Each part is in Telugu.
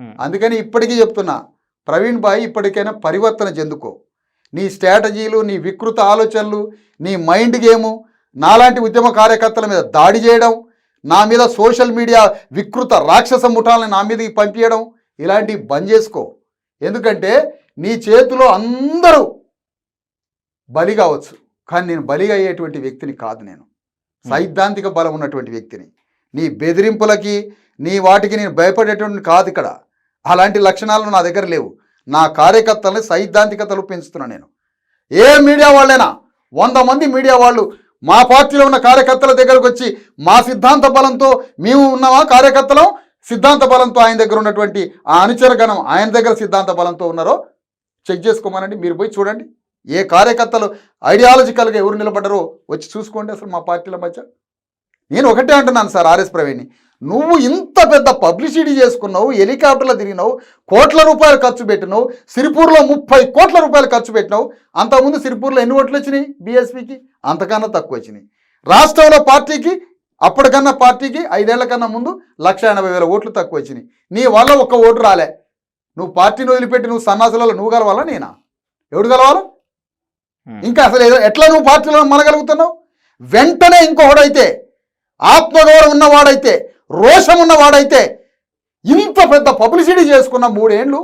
ఉమ్. అందుకని ఇప్పటికీ చెప్తున్నా ప్రవీణ్ బాయ్ ఇప్పటికైనా పరివర్తన చెందుకో. నీ స్ట్రాటజీలు నీ వికృత ఆలోచనలు నీ మైండ్ గేము నాలాంటి ఉద్యమ కార్యకర్తల మీద దాడి చేయడం నా మీద సోషల్ మీడియా వికృత రాక్షస ముఠాలను నా మీదకి పంపించడం ఇలాంటివి బంద్ చేసుకో. ఎందుకంటే నీ చేతిలో అందరూ బలి కావచ్చు. కానీ నేను బలిగా అయ్యేటువంటి వ్యక్తిని కాదు నేను. సైద్ధాంతిక బలం ఉన్నటువంటి వ్యక్తిని. నీ బెదిరింపులకి నీ వాటికి నేను భయపడేటువంటి కాదు ఇక్కడ. అలాంటి లక్షణాలు నా దగ్గర లేవు. నా కార్యకర్తల్ని సైద్ధాంతికతలు పెంచుతున్నా నేను. ఏ మీడియా వాళ్ళైనా వంద మంది మీడియా వాళ్ళు మా పార్టీలో ఉన్న కార్యకర్తల దగ్గరకు వచ్చి మా సిద్ధాంత బలంతో మేము ఉన్నామా కార్యకర్తలం? సిద్ధాంత బలంతో ఆయన దగ్గర ఉన్నటువంటి ఆ అనుచరగణం ఆయన దగ్గర సిద్ధాంత బలంతో ఉన్నారో చెక్ చేసుకోమనండి. మీరు పోయి చూడండి. ఏ కార్యకర్తలు ఐడియాలజికల్గా ఎవరు నిలబడ్డారో వచ్చి చూసుకోండి అసలు మా పార్టీల మధ్య. నేను ఒకటే అంటున్నాను సార్ ఆర్ఎస్ ప్రవీణ్ని. నువ్వు ఇంత పెద్ద పబ్లిసిటీ చేసుకున్నావు హెలికాప్టర్లో తిరిగినావు కోట్ల రూపాయలు ఖర్చు పెట్టినావు సిరిపూర్లో ముప్పై కోట్ల రూపాయలు ఖర్చు పెట్టినావు. అంతకుముందు సిరిపూర్లో ఎన్ని ఓట్లు వచ్చినాయి బీఎస్పీకి? అంతకన్నా తక్కువ వచ్చినాయి. రాష్ట్రంలో పార్టీకి అప్పటికన్నా పార్టీకి ఐదేళ్ళ కన్నా ముందు లక్ష ఎనభై వేల ఓట్లు తక్కువ వచ్చినాయి. నీ వల్ల ఒక్క ఓటు రాలే. నువ్వు పార్టీని వదిలిపెట్టి నువ్వు సన్నాసులలో నువ్వు కలవాలా నేనా? ఎవడు కలవాలా. ఇంకా అసలు ఏదో ఎట్లా నువ్వు పార్టీలో మనగలుగుతున్నావు? వెంటనే ఇంకొకడైతే ఆత్మగౌరవం ఉన్నవాడైతే రోషం ఉన్నవాడైతే ఇంత పెద్ద పబ్లిసిటీ చేసుకున్న మూడేండ్లు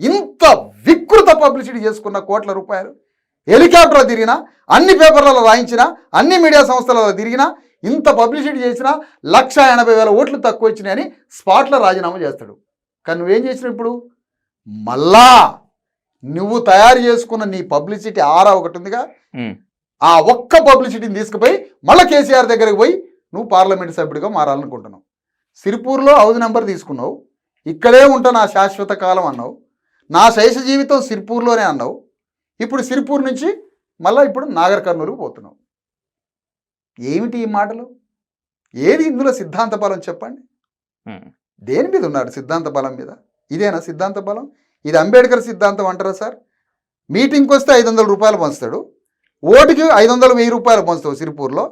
ఇంత వికృత పబ్లిసిటీ చేసుకున్న కోట్ల రూపాయలు హెలికాప్టర్లో తిరిగినా అన్ని పేపర్లలో రాయించినా అన్ని మీడియా సంస్థలలో తిరిగినా ఇంత పబ్లిసిటీ చేసినా లక్ష ఎనభై వేల ఓట్లు తక్కువ వచ్చినాయని స్పాట్లో రాజీనామా చేస్తాడు. కానీ నువ్వేం చేసినావు ఇప్పుడు? మళ్ళా నువ్వు తయారు చేసుకున్న నీ పబ్లిసిటీ ఆరా ఒకటి ఉందిగా. ఆ ఒక్క పబ్లిసిటీని తీసుకుపోయి మళ్ళీ కేసీఆర్ దగ్గరికి పోయి నువ్వు పార్లమెంట్ సభ్యుడిగా మారాలనుకుంటున్నావు. సిరిపూర్లో హౌస్ నెంబర్ తీసుకున్నావు. ఇక్కడే ఉంటా నా శాశ్వత కాలం అన్నావు. నా శైశ జీవితం సిరిపూర్లోనే అన్నావు. ఇప్పుడు సిరిపూర్ నుంచి మళ్ళీ ఇప్పుడు నాగర్ కర్నూలుకు పోతున్నావు. ఏమిటి ఈ మాటలు? ఏది ఇందులో సిద్ధాంత బలం చెప్పండి. దేని మీద ఉన్నారు సిద్ధాంత బలం మీద? ఇదేనా సిద్ధాంత బలం? ఇది అంబేద్కర్ సిద్ధాంతం అంటారా సార్? మీటింగ్కి వస్తే ఐదు వందల రూపాయలు పంచుతాడు. ఓటుకి ఐదు వందలు వెయ్యి రూపాయలు పంచుతావు సిరిపూర్లో.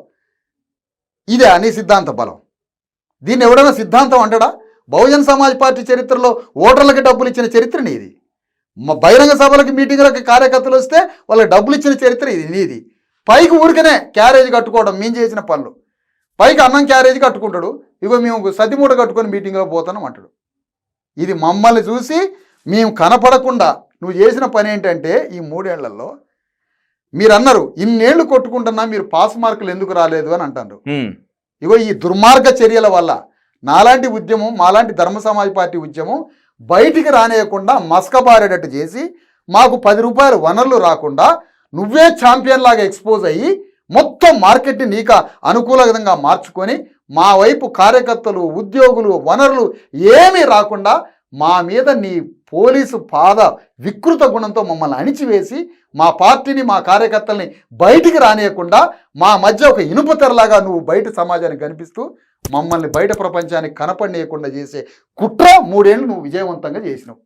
ఇదే అని సిద్ధాంత బలం. దీన్ని ఎవడైనా సిద్ధాంతం అంటడా? బహుజన్ సమాజ్ పార్టీ చరిత్రలో ఓటర్లకి డబ్బులు ఇచ్చిన చరిత్ర నీది. బహిరంగ సభలకి మీటింగ్లకి కార్యకర్తలు వస్తే వాళ్ళకి డబ్బులు ఇచ్చిన చరిత్ర ఇది నీది. పైకి ఊరికనే క్యారేజ్ కట్టుకోవడం మేము చేసిన పనులు. పైకి అన్నం క్యారేజ్ కట్టుకుంటాడు. ఇగో మేము సతిమూట కట్టుకొని మీటింగ్లో పోతున్నాం అంటాడు. ఇది మమ్మల్ని చూసి మేము కనపడకుండా నువ్వు చేసిన పని ఏంటంటే ఈ మూడేళ్ళలో మీరు అన్నారు ఇన్నేళ్ళు కొట్టుకుంటున్నా మీరు పాస్ మార్కులు ఎందుకు రాలేదు అని అంటారు. ఇగో ఈ దుర్మార్గ చర్యల వల్ల నాలాంటి ఉద్యమం మాలాంటి ధర్మ సమాజ్ పార్టీ ఉద్యమం బయటికి రానియకుండా మస్కబారేటట్టు చేసి మాకు పది రూపాయలు వనరులు రాకుండా నువ్వే ఛాంపియన్ లాగా ఎక్స్పోజ్ అయ్యి మొత్తం మార్కెట్ని నీక అనుకూల విధంగా మార్చుకొని మా వైపు కార్యకర్తలు ఉద్యోగులు వనరులు ఏమీ రాకుండా మా మీద నీ పోలీసు పాద వికృత గుణంతో మమ్మల్ని అణిచివేసి మా పార్టీని మా కార్యకర్తల్ని బయటికి రానియకుండా మా మధ్య ఒక ఇనుప తెరలాగా నువ్వు బయట సమాజానికి కనిపిస్తూ మమ్మల్ని బయట ప్రపంచానికి కనపడనీయకుండా చేసే కుట్ర మూడేళ్ళు నువ్వు విజయవంతంగా చేసినావు.